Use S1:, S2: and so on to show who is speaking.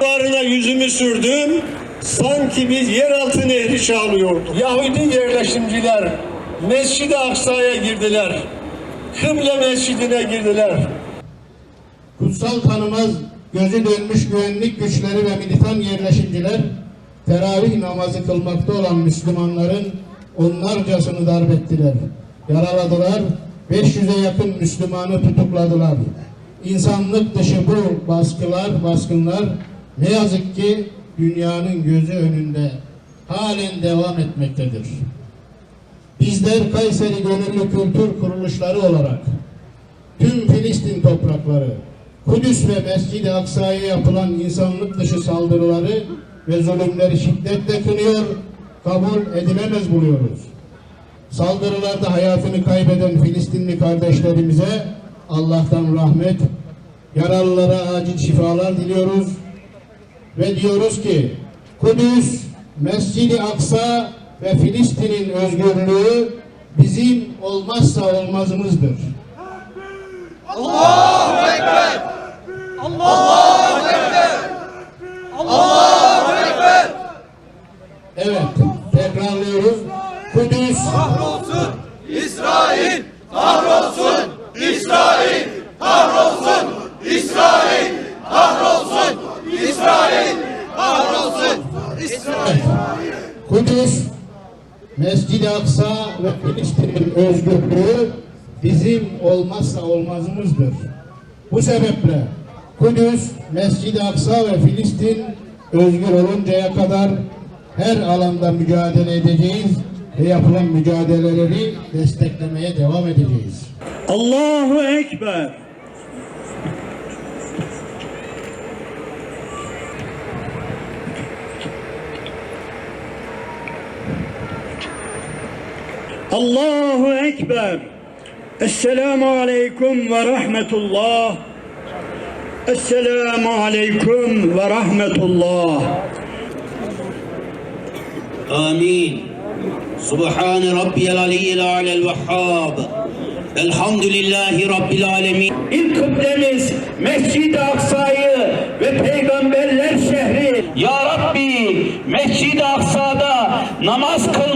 S1: Duvarına yüzümü sürdüm. Sanki biz yeraltı nehri çağlıyorduk. Yahudi yerleşimciler Mescid-i Aksa'ya girdiler. Kıble Mescidine girdiler.
S2: Kutsal tanımaz gözü dönmüş güvenlik güçleri ve militan yerleşimciler teravih namazı kılmakta olan Müslümanların onlarcasını darp ettiler. Yaraladılar, 500'e yakın Müslümanı tutukladılar. İnsanlık dışı bu baskılar, baskınlar ne yazık ki dünyanın gözü önünde halen devam etmektedir. Bizler Kayseri Gönüllü Kültür Kuruluşları olarak tüm Filistin toprakları, Kudüs ve Mescid-i Aksa'ya yapılan insanlık dışı saldırıları ve zulümleri şiddetle kınıyor, kabul edilemez buluyoruz. Saldırılarda hayatını kaybeden Filistinli kardeşlerimize Allah'tan rahmet, yaralılara acil şifalar diliyoruz ve diyoruz ki Kudüs, Mescid-i Aksa ve Filistin'in özgürlüğü bizim olmazsa olmazımızdır. Evet,
S3: İsrail! Kahrolsun İsrail! Kahrolsun İsrail! Kahrolsun İsrail! Kahrolsun İsrail!
S2: Kudüs, Mescid-i Aksa ve Filistin'in özgürlüğü bizim olmazsa olmazımızdır. Bu sebeple Kudüs, Mescid-i Aksa ve Filistin özgür oluncaya kadar her alanda mücadele edeceğiz ve yapılan mücadeleleri desteklemeye devam edeceğiz.
S1: Allahu Ekber. Allahu Ekber. Esselamu Aleyküm ve Rahmetullah. Esselamu Aleyküm ve Rahmetullah.
S4: Amin. سبحان ربي العلي الأعلى الوهاب الحمد لله رب العالمين
S1: İlk kıblemiz Mescid-i Aksa'yı ve Peygamberler şehri
S4: Ya Rabbi Mescid-i Aksa'da namaz kıl